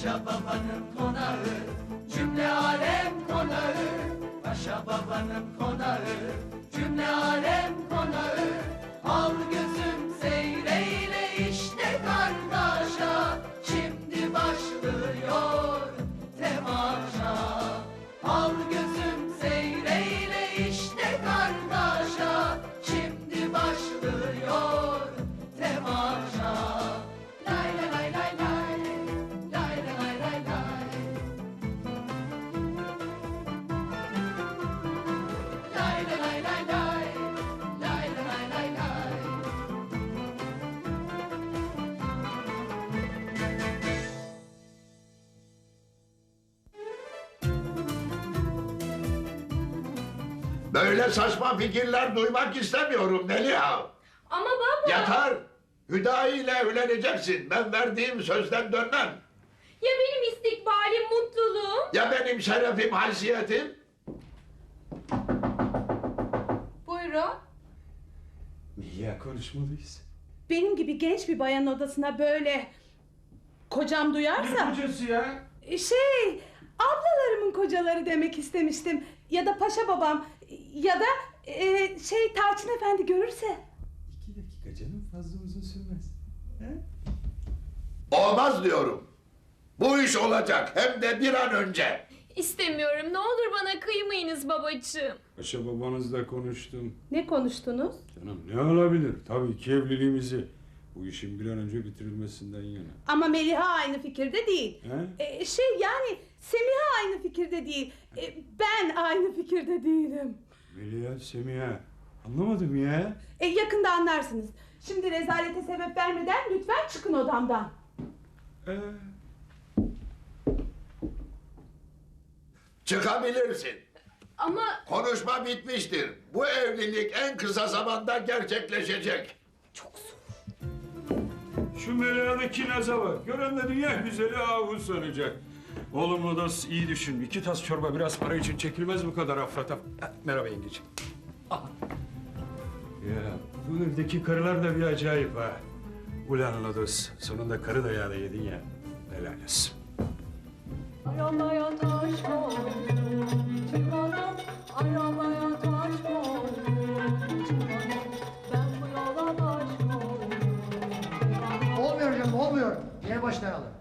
Paşa babanın konağı Cümle alem konağı. Paşa babanın konağı Cümle alem konağı. Al gözüm Böyle saçma fikirler duymak istemiyorum Meliha. Ama baba. Yatar. Hüdayi ile evleneceksin. Ben verdiğim sözden dönmem. Ya benim istikbalim, mutluluğum? Ya benim şerefim, haysiyetim? Buyurun. Niye konuşmalıyız? Benim gibi genç bir bayanın odasına böyle kocam duyarsa Kocası ya. şey ablalarımın kocaları demek istemiştim ya da paşa babam ya da e, şey Tarçın Efendi görürse. İki dakika canım fazla uzun sürmez. He? Olmaz diyorum. Bu iş olacak hem de bir an önce. İstemiyorum. Ne olur bana kıymayınız babacığım. Paşa babanızla konuştum. Ne konuştunuz? Canım ne olabilir? Tabii ki evliliğimizi. Bu işin bir an önce bitirilmesinden yana. Ama Meliha aynı fikirde değil. He? E, şey yani Semiha aynı fikirde değil. E, ben aynı fikirde değilim. Meliha, Semiha. Anlamadım ya. E, yakında anlarsınız. Şimdi rezalete sebep vermeden lütfen çıkın odamdan. Ee, Çıkabilirsin. Ama Konuşma bitmiştir. Bu evlilik en kısa zamanda gerçekleşecek. Şu Meliha'daki naza bak. Gören de dünya güzeli ahu sanacak. Oğlum Lodos iyi düşün. İki tas çorba biraz para için çekilmez bu kadar afrata. Ha, Merhaba yengeciğim. Ah. Ya bu evdeki karılar da bir acayip ha. Ulan Lodos sonunda karı dayağı da yedin ya. Helal olsun. Aramaya taş koy, çıkalım. Aramaya Yeni başlayalım.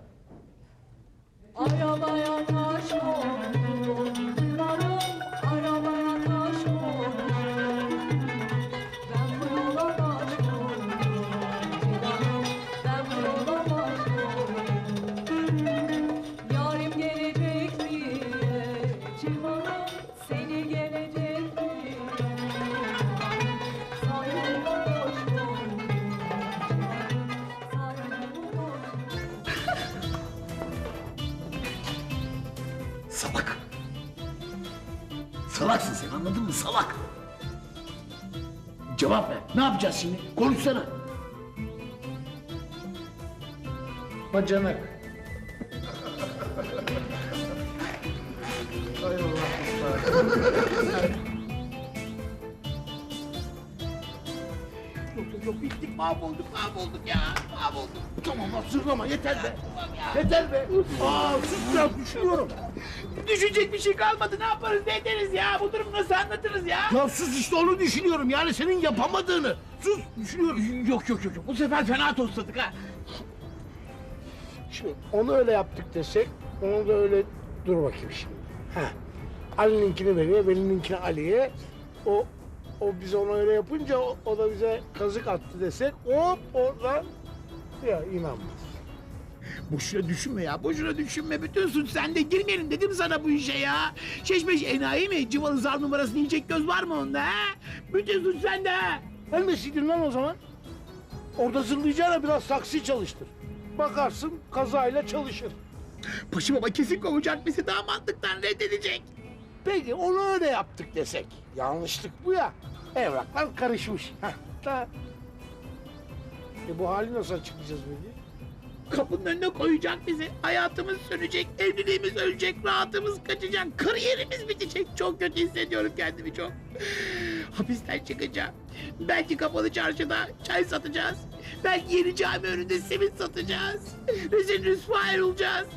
Salak? Cevap ver. Ne yapacağız şimdi? Konuşsana. Bacanak. Yok yok yok bittik mahvolduk mahvolduk ya mahvolduk. Tamam lan sırlama yeter be. Yeter be. Aa sus biraz düşünüyorum. Düşecek bir şey kalmadı. Ne yaparız ne ederiz ya? Bu durumu nasıl anlatırız ya? Ya sus işte onu düşünüyorum yani senin yapamadığını. Sus düşünüyorum. Yok yok yok. yok. Bu sefer fena tosladık ha. Şimdi onu öyle yaptık desek onu da öyle dur bakayım şimdi. Ha. Ali'ninkini veriyor, Veli'ninkini Ali'ye. O o biz ona öyle yapınca o, o da bize kazık attı desek hop oradan ya inanmaz. Boşuna düşünme ya. Boşuna düşünme. Bütün suç sende. Girmeyelim dedim sana bu işe ya. Şeşmeş enayi mi? Cıvalı zar numarasını yiyecek göz var mı onda ha? Bütün suç sende ha. Ölmeseydin lan o zaman. Orada zırlayacağına biraz taksi çalıştır. Bakarsın kazayla çalışır. Paşa baba kesin kovacak bizi. Damatlıktan reddedecek. Peki onu öyle yaptık desek. Yanlışlık bu ya. Evraklar karışmış. Heh, da. E bu hali nasıl açıklayacağız peki? Kapının önüne koyacak bizi. Hayatımız sönecek, evliliğimiz ölecek, rahatımız kaçacak, kariyerimiz bitecek. Çok kötü hissediyorum kendimi çok. Hapisten çıkacağım. Belki kapalı çarşıda çay satacağız. Belki yeni cami önünde simit satacağız. Rezil rüsva olacağız.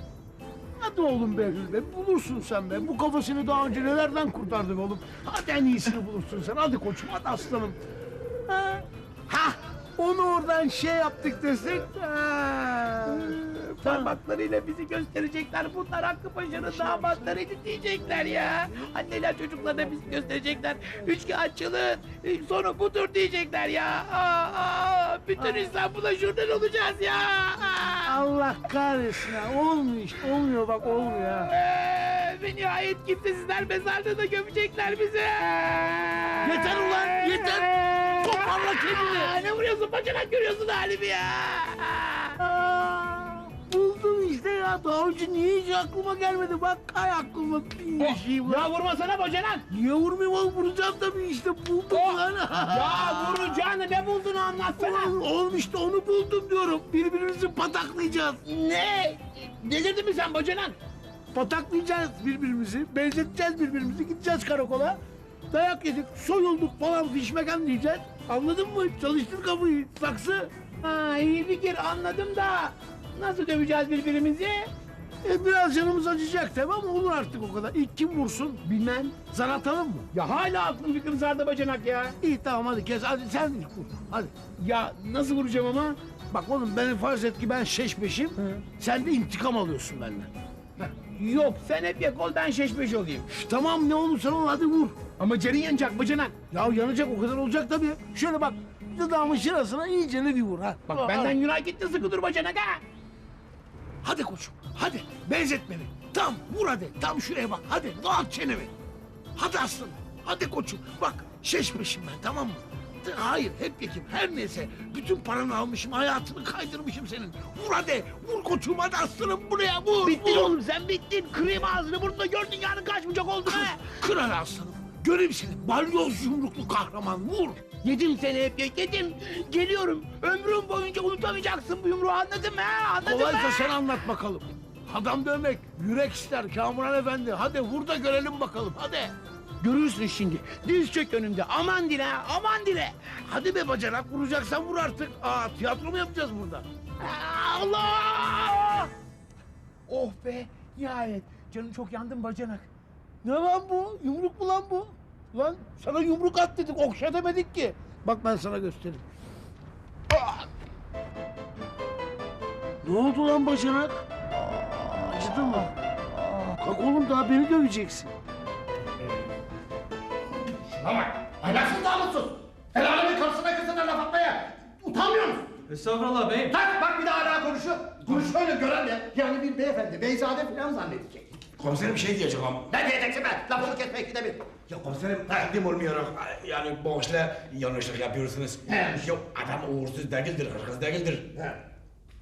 Hadi oğlum be bulursun sen be. Bu kafasını daha önce nelerden kurtardın oğlum. Hadi en iyisini bulursun sen. Hadi koçum hadi aslanım. Ha, ha onu oradan şey yaptık desek. Ha. Parmaklarıyla bizi gösterecekler. Bunlar Hakkı Paşa'nın damatlarıydı diyecekler ya. Anneler çocuklar da bizi gösterecekler. Üçkağıtçılığın sonu budur diyecekler ya. Aa, aa, bütün İstanbul'a şuradan olacağız ya. Aa. Allah kahretsin ha. Olmuyor işte olmuyor bak olmuyor ha. Ee, ve nihayet kimsesizler mezarlığına gömecekler bizi. Yeter ulan, yeter. Toparla kendini. Aa, Ne vuruyorsun bacanak görüyorsun halimi ya. Aa, ya. Daha önce niye hiç aklıma gelmedi? Bak kay aklıma bir yaşayayım lan. Ya vurmasana bacanak. Niye vurmayayım oğlum? Vuracağım tabii işte buldum lan. Ya vuracağını ne bulduğunu anlatsana. Oğlum, oğlum işte onu buldum diyorum. Birbirimizi pataklayacağız. Ne? Delirdin mi sen bacanak? Pataklayacağız birbirimizi. Benzeteceğiz birbirimizi. Gideceğiz karakola. Dayak yedik, soyulduk falan fişmekan diyeceğiz. Anladın mı? Çalıştır kafayı. Saksı. Ha iyi fikir anladım da nasıl döveceğiz birbirimizi? E, biraz canımız acıyacak tabii ama olur artık o kadar. İlk kim vursun? Bilmem. Zar atalım mı? Ya hala aklım fikrim sardı bacanak ya. İyi tamam hadi kes. Hadi sen ilk vur. Hadi. Ya nasıl vuracağım ama? Bak oğlum beni farz et ki ben şeşmeşim. Sen de intikam alıyorsun benden. Yok sen hep yak ol ben şeşmeş olayım. Üf, tamam ne olursa ol hadi vur. Ama canın yanacak bacanak. Ya yanacak o kadar olacak tabii. Şöyle bak dudağımın şurasına iyice bir vur ha. Bak benden Yunan gitti sıkı dur bacanak ha. Hadi koçum hadi benzet beni. Tam vur hadi tam şuraya bak hadi dağıt çenemi. Hadi aslanım hadi koçum bak şeşmişim ben tamam mı? Hayır hep yekim her neyse bütün paranı almışım hayatını kaydırmışım senin. Vur hadi vur koçum hadi aslanım buraya vur. Bittin vur. oğlum sen bittin. Kırayım ağzını burnunu gördün yarın kaçmayacak oldun ha. Kır hadi aslanım. Göreyim seni balyoz yumruklu kahraman vur. Yedim seni hep ya, yedim. Geliyorum. Ömrüm boyunca unutamayacaksın bu yumruğu anladın mı ha? Anladın Kolaysa mı? sen anlat bakalım. Adam dövmek yürek ister Kamuran Efendi. Hadi vur da görelim bakalım hadi. Görürsün şimdi. Diz çök önümde. Aman dile aman dile. Hadi be bacanak vuracaksan vur artık. Aa tiyatro mu yapacağız burada? Allah! Oh be nihayet. Canım çok yandım bacanak. Ne lan bu? Yumruk mu lan bu? Lan sana yumruk at dedik okşa demedik ki. Bak ben sana göstereyim. Ah! Ne oldu lan bacanak? Aa, Acıdı mı? Kalk oğlum daha beni döveceksin. Şuna bak. Ahlaksız namussuz. El alemin karşısına kızına laf atmaya. Utanmıyor musun? Estağfurullah beyim. Tak bak bir daha hala konuşuyor. Konuş şöyle gören de. Yani bir beyefendi, beyzade falan zannedecek. Komiserim bir şey diyeceğim ama. Ne diyeceksin be? Lafını kesmek ikide bir. Ya komiserim takdim olmuyor. Yani bağışla yanlışlık yapıyorsunuz. He. Yok adam uğursuz değildir, hırsız değildir. He.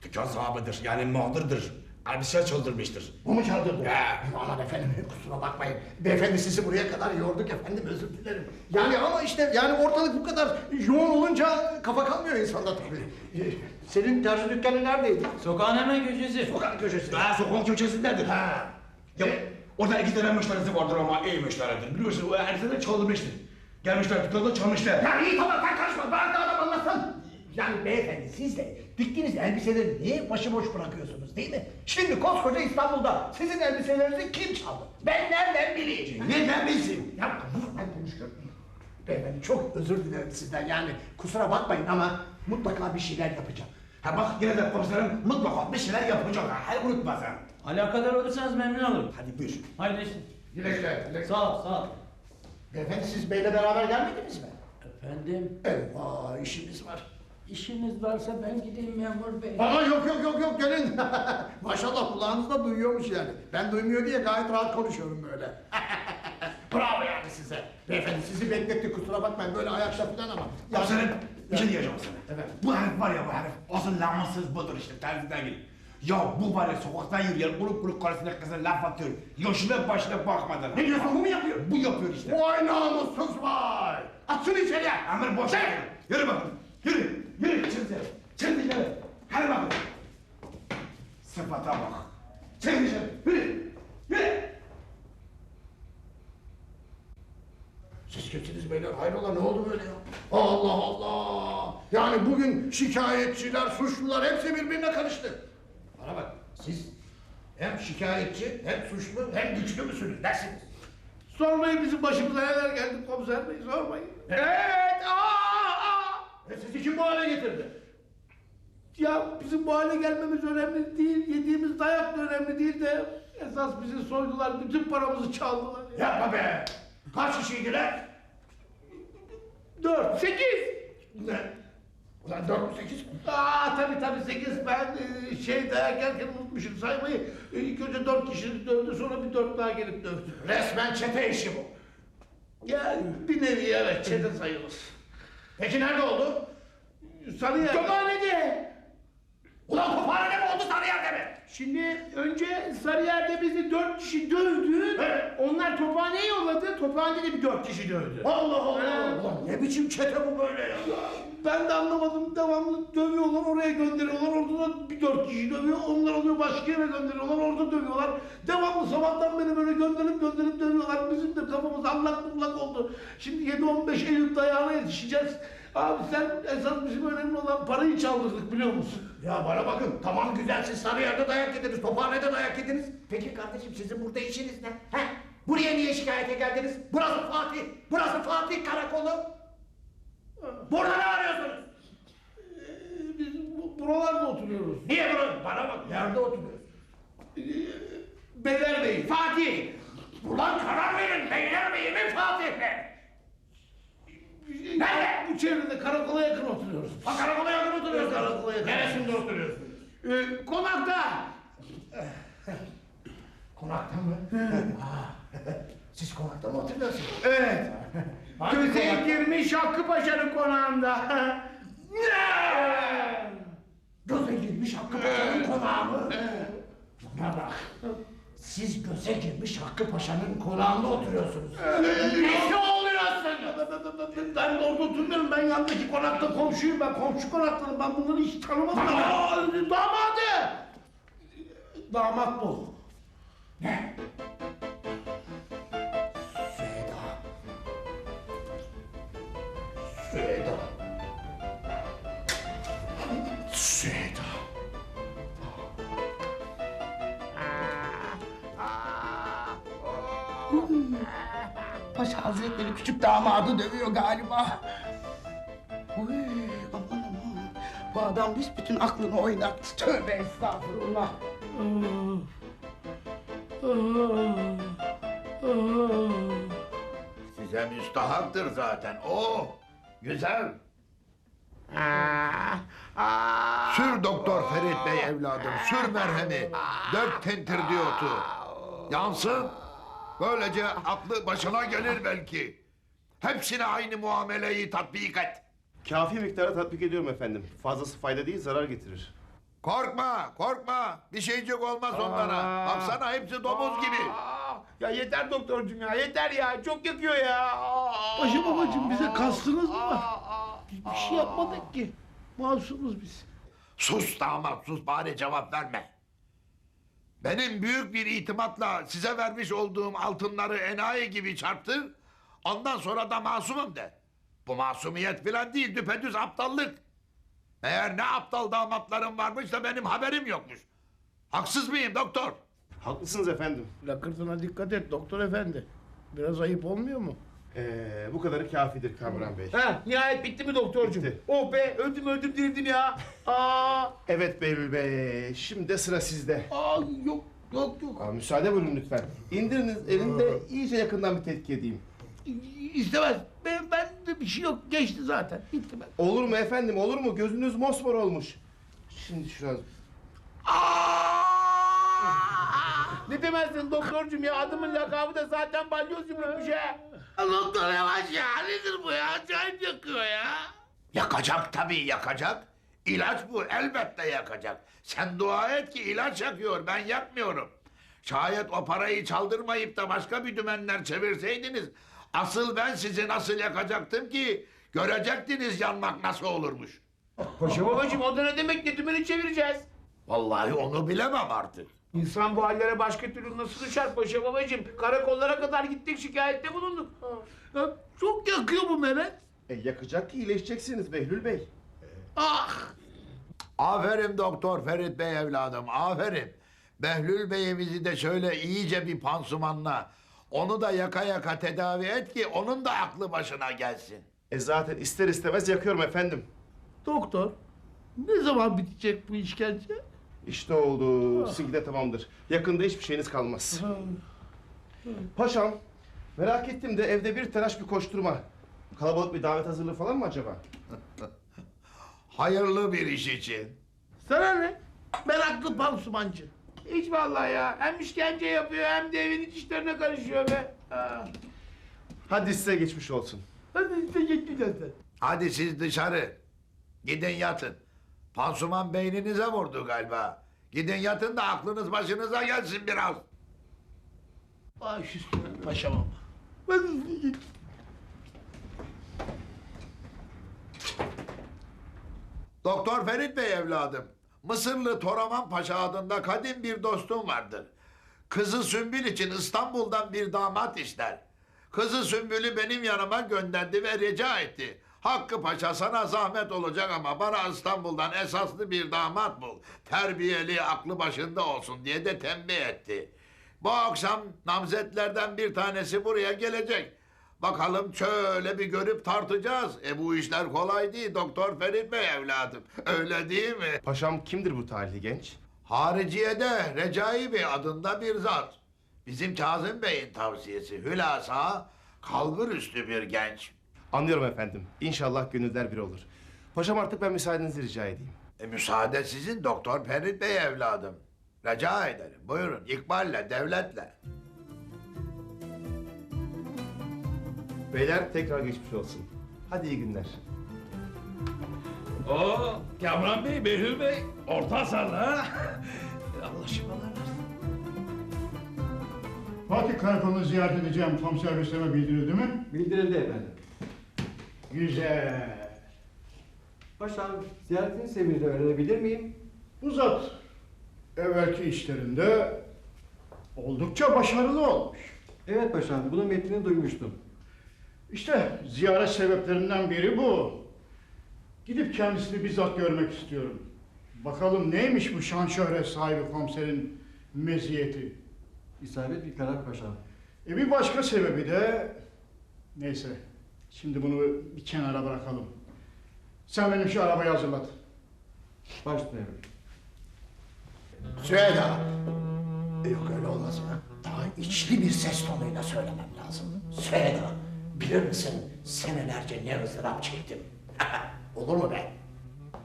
Dükkan sahibidir, yani mağdurdur. Elbise çaldırmıştır. Bu mu çaldırdı? He. Aman efendim kusura bakmayın. Beyefendi sizi buraya kadar yorduk efendim özür dilerim. Yani ama işte yani ortalık bu kadar yoğun olunca kafa kalmıyor insanda tabii. Ee, Senin terzi dükkanı neredeydi? Sokağın hemen köşesi. Sokak köşesi. Ha, sokağın köşesindedir. Ha. Ya orada iki tane müşterisi vardır ama iyi müşteridir. Biliyorsun o elbise de çaldırmıştır. Gelmişler dükkanda çalmışlar. Ya iyi tamam sen karışma. Da adam anlatsın. Yani beyefendi siz de diktiğiniz elbiseleri niye başıboş bırakıyorsunuz değil mi? Şimdi koskoca İstanbul'da sizin elbiselerinizi kim çaldı? Ben nereden bileceğim? Nereden bilsin? Ya ben konuşuyorum. Beyefendi çok özür dilerim sizden yani kusura bakmayın ama mutlaka bir şeyler yapacağım. Ha bak yine de komiserim mutlaka bir şeyler yapacak. ha. Hayır unutma sen. Alakadar olursanız memnun olurum. Hadi buyur. Haydi işte. Güle güle. güle. Sağ ol, sağ ol. Beyefendi siz beyle beraber gelmediniz mi? Efendim, Eyvah işimiz var. işiniz varsa ben gideyim memur bey. Aa yok yok yok yok gelin. Maşallah kulağınız da duyuyormuş yani. Ben duymuyor diye gayet rahat konuşuyorum böyle. Bravo yani size. Beyefendi sizi beklettik kusura bakmayın böyle ayakta falan ama. Komiserim bir şey diyeceğim sana. Evet. Bu herif var ya bu herif. Asıl namussuz budur işte terziden değil. Ya bu var ya sokakta yürüyen kulüp kulüp karşısına kıza laf atıyor. Yaşına başına bakmadan. Ne diyorsun bu mu yapıyor? Bu yapıyor işte. Vay namussuz vay. At şunu içeriye. Amir boş ver. Yürü bakalım. Yürü. Yürü. Çık dışarı. Hadi bakalım. Sıfata bak. Dışarı. Yürü. Yürü. Siz kimsiniz beyler? Hayrola ne oldu böyle ya? Allah Allah! Yani bugün şikayetçiler, suçlular hepsi birbirine karıştı. Siz Hem şikayetçi, hem suçlu, hem güçlü müsünüz dersiniz? Sormayın bizim başımıza neler geldi komiser bey sormayın. Evet aa, aa. E sizi kim bu hale getirdi? Ya bizim bu hale gelmemiz önemli değil, yediğimiz dayak da önemli değil de esas bizi soydular, bütün paramızı çaldılar. Ya. Yapma be! Kaç kişiydiler? Dört, sekiz. Ne? Ulan dört mü sekiz? Aa tabii tabii sekiz ben e, şey dayak yerken unutmuşum saymayı. E, İlk önce dört kişi dövdü sonra bir dört daha gelip dövdü. Resmen çete işi bu. Ya bir nevi evet çete sayılır. Peki nerede oldu? Sarıyer. Tophanede! Ulan tophanede mi oldu Sarıyer'de mi? Şimdi önce Sarıyer'de bizi dört kişi dövdü. Evet. Onlar tophaneye yolladı. Tophanede de bir dört kişi dövdü. Allah Allah! Ulan ne biçim çete bu böyle ya? Ben de anlamadım. Devamlı dövüyorlar, oraya gönderiyorlar. Orada da bir dört kişi dövüyor. Onlar alıyor başka yere gönderiyorlar. Orada dövüyorlar. Devamlı sabahtan beri böyle gönderip gönderip dövüyorlar. Bizim de kafamız allak bullak oldu. Şimdi 7-15 Eylül dayağına yetişeceğiz. Abi sen esas bizim önemli olan parayı çaldırdık biliyor musun? Ya bana bakın, tamam güzel siz Sarıyer'de dayak yediniz, Tophane'de dayak yediniz. Peki kardeşim sizin burada işiniz ne? He? Buraya niye şikayete geldiniz? Burası Fatih, burası Fatih karakolu. Burada ne arıyorsunuz? Ee, Biz bu- buralarda oturuyoruz. Niye burada? Bana bak, yerde oturuyoruz. Beylerbeyi. Fatih! Ulan karar verin, Beylerbeyi mi Fatih mi? Nerede? Bu çevrede karakola yakın oturuyoruz. Ha karakola yakın oturuyorsunuz. Karakola yakın. Neresinde oturuyorsunuz? Ee, konakta. Konakta mı? Siz konakta mı oturuyorsunuz? Evet. Konak? girmiş Hakkı Paşa'nın konağında. Göze girmiş Hakkı Paşa'nın konağı mı? Bana bak. Siz göze girmiş Hakkı Paşa'nın konağında oturuyorsunuz. Nesi oluyorsunuz? Ben orada oturmuyorum. Ben yandaki konakta komşuyum. Ben komşu konaklarım. Ben bunları hiç tanımam. Aa, damadı. Damat bu. Ne? Süheyda. Süheyda. Süheyda. Paşa Hazretleri küçük damadı dövüyor galiba. Uy, aman aman. Bu adam bütün aklını oynattı. Tövbe estağfurullah. Size müstahaktır zaten. Oh, güzel. Sür doktor Ferit Bey evladım, sür merhemi. Dört tentir diyotu. Yansın. Böylece aklı başına gelir belki. Hepsine aynı muameleyi tatbik et. Kafi miktara tatbik ediyorum efendim. Fazlası fayda değil, zarar getirir. Korkma, korkma. Bir şeycik olmaz onlara. Baksana hepsi domuz gibi. Ya yeter doktorcum ya yeter ya çok yakıyor ya. Paşa babacığım bize kastınız mı var? Biz bir şey yapmadık ki. Masumuz biz. Sus damat sus bari cevap verme. Benim büyük bir itimatla size vermiş olduğum altınları enayi gibi çarptır. Ondan sonra da masumum de. Bu masumiyet filan değil düpedüz aptallık. Eğer ne aptal damatlarım varmış da benim haberim yokmuş. Haksız mıyım doktor? Haklısınız efendim. Lakırtına dikkat et doktor efendi. Biraz ayıp olmuyor mu? Ee, bu kadarı kafidir Kamran Bey. Ha, nihayet bitti mi doktorcum? Bitti. Oh be öldüm öldüm dirildim ya. Aa, Evet Behlül Bey, şimdi de sıra sizde. Aa yok yok yok. Aa, müsaade buyurun lütfen. İndiriniz elinde iyice yakından bir tetkik edeyim. İstemez. Ben, ben de bir şey yok. Geçti zaten. Bitti ben. Olur mu efendim, olur mu? Gözünüz mosmor olmuş. Şimdi şuna... ne demezsin doktorcum ya adımın lakabı da zaten balyoz yumrukmuş ha. Doktor yavaş ya. Nedir bu ya? Acayip yakıyor ya. Yakacak tabii yakacak. İlaç bu elbette yakacak. Sen dua et ki ilaç yakıyor ben yakmıyorum. Şayet o parayı çaldırmayıp da başka bir dümenler çevirseydiniz... ...asıl ben sizi nasıl yakacaktım ki... ...görecektiniz yanmak nasıl olurmuş. Paşa babacım o da ne demek ne dümeni çevireceğiz. Vallahi onu bilemem artık. İnsan bu hallere başka türlü nasıl düşer paşa babacım? Karakollara kadar gittik şikayette bulunduk. ya çok yakıyor bu Mehmet. E, yakacak ki iyileşeceksiniz Behlül Bey. Ah. Aferin doktor Ferit Bey evladım aferin. Behlül Bey'imizi de şöyle iyice bir pansumanla... ...onu da yaka yaka tedavi et ki onun da aklı başına gelsin. E zaten ister istemez yakıyorum efendim. Doktor, ne zaman bitecek bu işkence? İşte oldu. Sizinki de tamamdır. Yakında hiçbir şeyiniz kalmaz. Paşam, merak ettim de evde bir telaş bir koşturma. Kalabalık bir davet hazırlığı falan mı acaba? Hayırlı bir iş için. Sana ne? Meraklı pansumancı. Hiç vallahi ya. Hem işkence yapıyor hem de evin iç işlerine karışıyor be. Ha. Hadi size geçmiş olsun. Hadi işte gitti zaten. Hadi siz dışarı. Gidin yatın. Pansuman beyninize vurdu galiba. Gidin yatın da aklınız başınıza gelsin biraz. Baş üstüne paşamam. Hadi işte git. Doktor Ferit Bey evladım. Mısırlı Toraman Paşa adında kadim bir dostum vardır. Kızı Sümbül için İstanbul'dan bir damat ister. Kızı Sümbül'ü benim yanıma gönderdi ve rica etti. Hakkı Paşa sana zahmet olacak ama bana İstanbul'dan esaslı bir damat bul. Terbiyeli, aklı başında olsun diye de tembih etti. Bu akşam namzetlerden bir tanesi buraya gelecek. Bakalım şöyle bir görüp tartacağız. E bu işler kolay değil Doktor Ferit Bey evladım. Öyle değil mi? Paşam kimdir bu talihli genç? Hariciye'de Recai Bey adında bir zat. Bizim Kazım Bey'in tavsiyesi. Hülasa kalbur üstü bir genç. Anlıyorum efendim. İnşallah gönüller bir olur. Paşam artık ben müsaadenizi rica edeyim. E, müsaade sizin Doktor Ferit Bey evladım. Rica ederim. Buyurun ikballe, devletle. Beyler tekrar geçmiş olsun. Hadi iyi günler. Oo, Kamran Bey, Behlül Bey, orta hasarlı ha. Allah şifalar versin. Fatih Karakolunu ziyaret edeceğim komiser Rüstem'e bildirildi mi? Bildirildi efendim. Güzel. Paşam, ziyaretini sebebiyle öğrenebilir miyim? Bu zat evvelki işlerinde oldukça başarılı olmuş. Evet paşam, bunun metnini duymuştum. İşte ziyaret sebeplerinden biri bu. Gidip kendisini bizzat görmek istiyorum. Bakalım neymiş bu şan şöhret sahibi komiserin meziyeti. İsabet bir karar paşam. E bir başka sebebi de... Neyse, şimdi bunu bir kenara bırakalım. Sen benim şu arabayı hazırlat. Baş. Süheyda. Yok öyle olmaz ya. Daha içli bir ses tonuyla söylemem lazım. Süheyda, bilir misin senelerce ne ızdırap çektim. Olur mu be?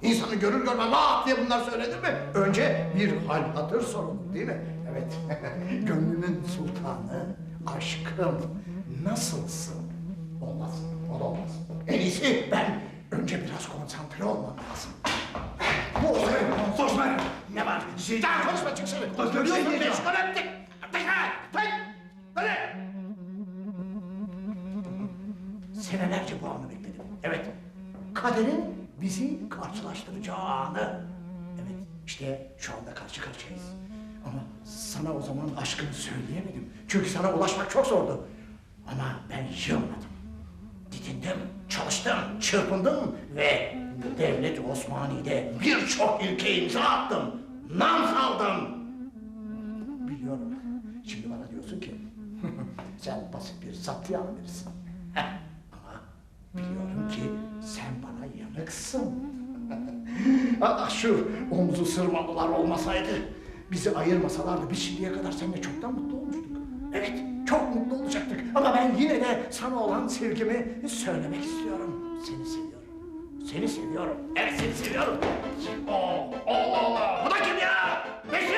İnsanı görür görmez laf diye bunlar söylenir mi? Önce bir hal hatır sorulur değil mi? Evet. Gönlümün sultanı, aşkım, nasılsın? Olmaz, o da olmaz. En iyisi ben önce biraz konsantre olmam lazım. Bu Osman! Ne var? Daha konuşma çık dışarı. Görüyorsun meşgul ettik. Dışarı! Tek! Senelerce bu anı bekledim. Evet. Kaderin bizi karşılaştıracağı anı. Evet, işte şu anda karşı karşıyayız. Ama sana o zaman aşkımı söyleyemedim. Çünkü sana ulaşmak çok zordu. Ama ben yılmadım. Didindim, çalıştım, çırpındım ve devlet Osmani'de birçok ilke imza attım. Nam saldım. Biliyorum. Şimdi bana diyorsun ki sen basit bir satı amirisin. Ama biliyorum ki sen bana yanıksın. ah şu omzu sırmalılar olmasaydı, bizi ayırmasalardı biz şimdiye kadar seninle çoktan mutlu olmuştuk. Evet, çok mutlu olacaktık. Ama ben yine de sana olan sevgimi söylemek istiyorum. Seni seviyorum. Seni seviyorum. Evet seni seviyorum. Oh, Allah Allah. Bu da kim ya? Bekir!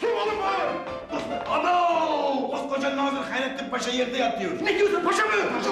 Kim oğlum bu? Abo! Koskoca Nazır Hayrettin Paşa yerde yatıyor. Ne diyorsun paşa mı? Paşa